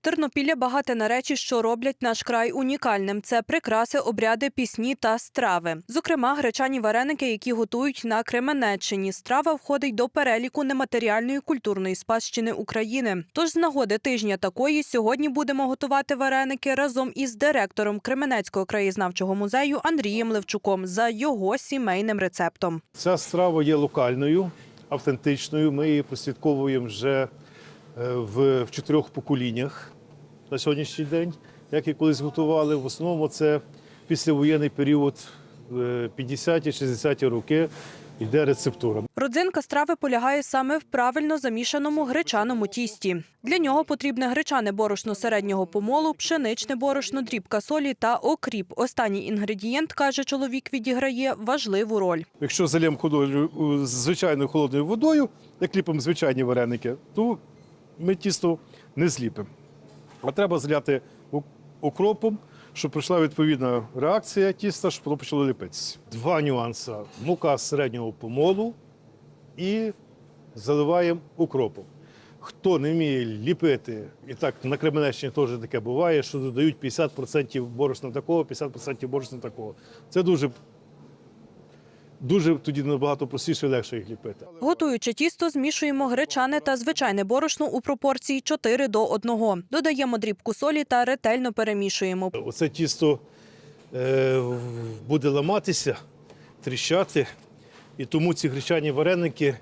Тернопілля багате на речі, що роблять наш край унікальним. Це прикраси, обряди, пісні та страви. Зокрема, гречані вареники, які готують на Кременеччині. Страва входить до переліку нематеріальної культурної спадщини України. Тож з нагоди тижня такої сьогодні будемо готувати вареники разом із директором Кременецького краєзнавчого музею Андрієм Левчуком за його сімейним рецептом. Ця страва є локальною, автентичною. Ми її прослідковуємо вже в, в чотирьох поколіннях на сьогоднішній день. Як і колись готували, в основному це післявоєнний період, е, 50-60-ті роки, йде рецептура. Родзинка страви полягає саме в правильно замішаному гречаному тісті. Для нього потрібне гречане борошно середнього помолу, пшеничне борошно, дрібка солі та окріп. Останній інгредієнт, каже чоловік, відіграє важливу роль. Якщо залємо ходою е, звичайною холодною водою, як ліпимо звичайні вареники, то ми тісто не зліпимо. А треба зляти укропом, щоб пройшла відповідна реакція тіста, щоб воно почало ліпитися. Два нюанси: мука середнього помолу і заливаємо укропом. Хто не вміє ліпити, і так на Кременеччині теж таке буває, що додають 50% борошна такого, 50% борошна такого. Це дуже Дуже тоді набагато простіше і легше їх ліпити. Готуючи тісто, змішуємо гречане та звичайне борошно у пропорції 4 до 1. Додаємо дрібку солі та ретельно перемішуємо. Оце тісто е, буде ламатися, тріщати, і тому ці гречані вареники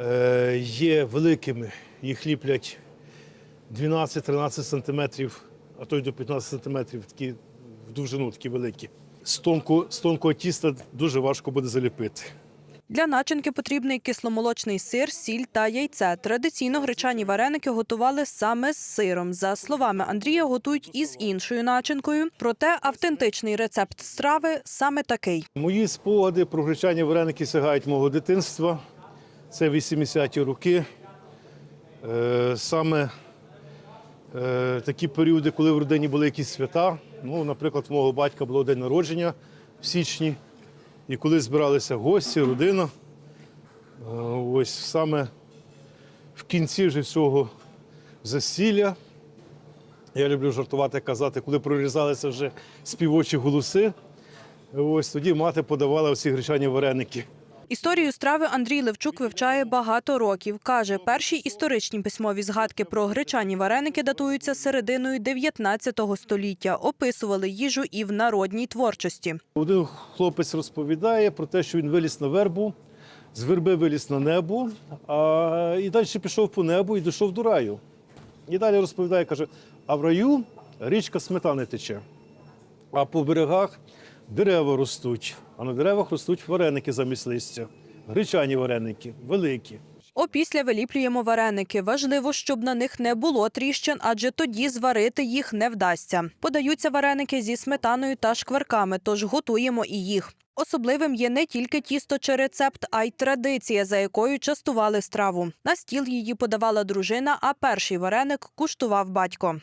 е, є великими. Їх ліплять 12-13 сантиметрів, а то й до 15 сантиметрів, такі в довжину такі великі. З, тонко, з тонкого тіста дуже важко буде заліпити. Для начинки потрібний кисломолочний сир, сіль та яйце. Традиційно гречані вареники готували саме з сиром. За словами Андрія, готують із іншою начинкою. Проте автентичний рецепт страви саме такий. Мої спогади про гречані вареники сягають мого дитинства. Це 80-ті роки. Е, Саме е, такі періоди, коли в родині були якісь свята. Ну, наприклад, в мого батька було день народження в січні. І коли збиралися гості, родина, е, ось саме в кінці вже всього засілля. Я люблю жартувати, казати, коли прорізалися вже співочі голоси. Ось тоді мати подавала всі гречані вареники. Історію страви Андрій Левчук вивчає багато років. Каже, перші історичні письмові згадки про гречані вареники датуються серединою 19 століття. Описували їжу і в народній творчості. Один хлопець розповідає про те, що він виліз на вербу, з верби виліз на небо, а і далі пішов по небу і дійшов до раю. І далі розповідає, каже: а в раю річка сметани тече, а по берегах дерева ростуть, а на деревах ростуть вареники замість листя. Гречані вареники, великі. Опісля виліплюємо вареники. Важливо, щоб на них не було тріщин, адже тоді зварити їх не вдасться. Подаються вареники зі сметаною та шкварками, тож готуємо і їх. Особливим є не тільки тісто чи рецепт, а й традиція, за якою частували страву. На стіл її подавала дружина, а перший вареник куштував батько.